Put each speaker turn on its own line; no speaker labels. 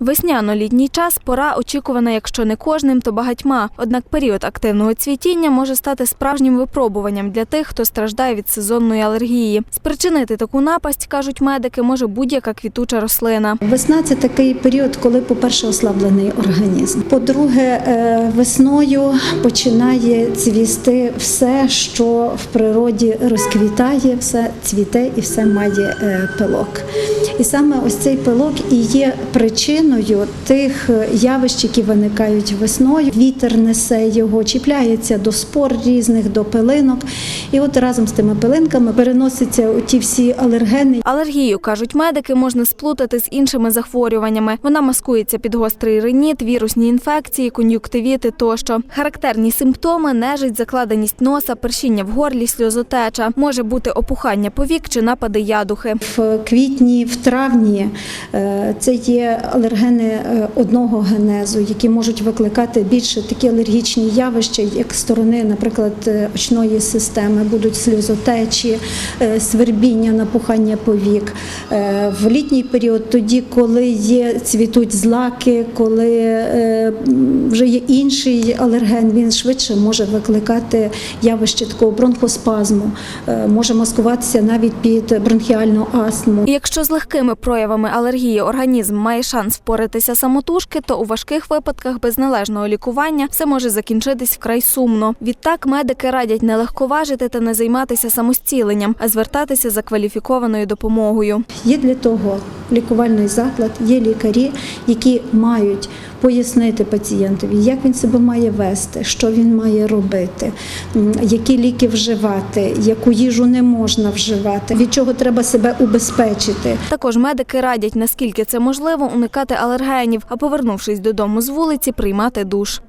Весняно-літній час пора очікувана, якщо не кожним, то багатьма. Однак період активного цвітіння може стати справжнім випробуванням для тих, хто страждає від сезонної алергії. Спричинити таку напасть, кажуть медики, може будь-яка квітуча рослина.
Весна це такий період, коли, по-перше, ослаблений організм. По-друге, е, весною починає цвісти все, що в природі розквітає, все цвіте і все має е, пилок. І саме ось цей пилок і є причиною тих е, явищ, які виникають весною. Вітер несе його, чіпляється до спор різних, до пилинок. І от разом з тими пилинками переносяться ті всі алергени,
Алергію, кажуть медики, можна сплутати з іншими захворюваннями. Вона маскується під гострий риніт, вірусні інфекції, кон'юктивіти тощо. Характерні симптоми нежить, закладеність носа, першіння в горлі, сльозотеча. Може бути опухання повік чи напади ядухи.
В квітні, в травні е, це є алергени е, одного генезу, які можуть викликати більше такі алергічні явища, як сторони, наприклад, е, очної системи, будуть сльозотечі, свербіння, напухання повік. В літній період, тоді, коли є цвітуть злаки, коли вже є інший алерген, він швидше може викликати явище такого бронхоспазму, е, може маскуватися навіть під бронхіальну астму.
Якщо з легкими проявами алергії організм має шанс впоратися самотужки, то у важких випадках без належного лікування все може закінчитись вкрай сумно. Відтак медики радять не легковажити та не займатися самостіленням, а звертатися за кваліфікованою допомогою.
Є для того лікувальний заклад, є лікарі, які мають пояснити пацієнтові, як він себе має вести, що він має робити, які ліки вживати, яку їжу не можна вживати, від чого треба себе убезпечити.
Також медики радять, наскільки це можливо, уникати алергенів, а повернувшись додому з вулиці, приймати душ.